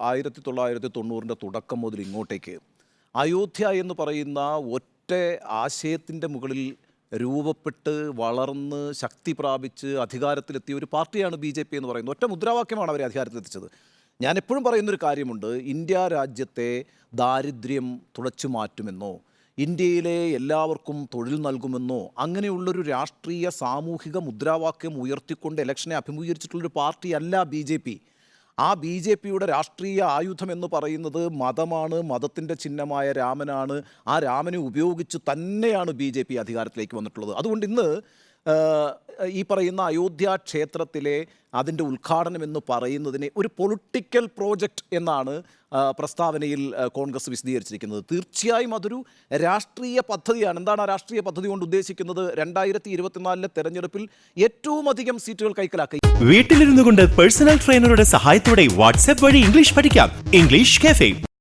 ആയിരത്തി തൊള്ളായിരത്തി തൊണ്ണൂറിന്റെ തുടക്കം മുതൽ ഇങ്ങോട്ടേക്ക് അയോധ്യ എന്ന് പറയുന്ന ഒറ്റ ആശയത്തിന്റെ മുകളിൽ രൂപപ്പെട്ട് വളർന്ന് ശക്തി പ്രാപിച്ച് അധികാരത്തിലെത്തിയ ഒരു പാർട്ടിയാണ് ബി ജെ പി എന്ന് പറയുന്നത്. ഒറ്റ മുദ്രാവാക്യമാണ് അവരെ അധികാരത്തിലെത്തിച്ചത്. ഞാൻ എപ്പോഴും പറയുന്നൊരു കാര്യമുണ്ട്. ഇന്ത്യ രാജ്യത്തെ ദാരിദ്ര്യം തുടച്ചു മാറ്റുമെന്നോ ഇന്ത്യയിലെ എല്ലാവർക്കും തൊഴിൽ നൽകുമെന്നോ അങ്ങനെയുള്ളൊരു രാഷ്ട്രീയ സാമൂഹിക മുദ്രാവാക്യം ഉയർത്തിക്കൊണ്ട് ഇലക്ഷനെ അഭിമുഖീകരിച്ചിട്ടുള്ളൊരു പാർട്ടിയല്ല ബി ജെ പി. ആ ബി ജെ പിയുടെ രാഷ്ട്രീയ ആയുധം എന്ന് പറയുന്നത് മതമാണ് മതത്തിന്റെ ചിഹ്നമായ രാമനാണ്. ആ രാമനെ ഉപയോഗിച്ച് തന്നെയാണ് ബി ജെ പി അധികാരത്തിലേക്ക് വന്നിട്ടുള്ളത്. അതുകൊണ്ട് ഇന്ന് ഈ പറയുന്ന അയോധ്യ ക്ഷേത്രത്തിലെ അതിന്റെ ഉദ്ഘാടനം എന്ന് പറയുന്നതിനെ ഒരു പൊളിറ്റിക്കൽ പ്രോജക്റ്റ് എന്നാണ് പ്രസ്താവനയിൽ കോൺഗ്രസ് വിശദീകരിച്ചിരിക്കുന്നത്. തീർച്ചയായും അതൊരു രാഷ്ട്രീയ പദ്ധതിയാണ്. എന്താണ് ആ രാഷ്ട്രീയ പദ്ധതി കൊണ്ട് ഉദ്ദേശിക്കുന്നത്? രണ്ടായിരത്തി ഇരുപത്തിനാലിലെ തെരഞ്ഞെടുപ്പിൽ ഏറ്റവും അധികം സീറ്റുകൾ കൈക്കലാക്കി. വീട്ടിലിരുന്നു കൊണ്ട് പേഴ്സണൽ ട്രെയിനറുടെ സഹായത്തോടെ വാട്സ്ആപ്പ് വഴി ഇംഗ്ലീഷ് പഠിക്കാം. English cafe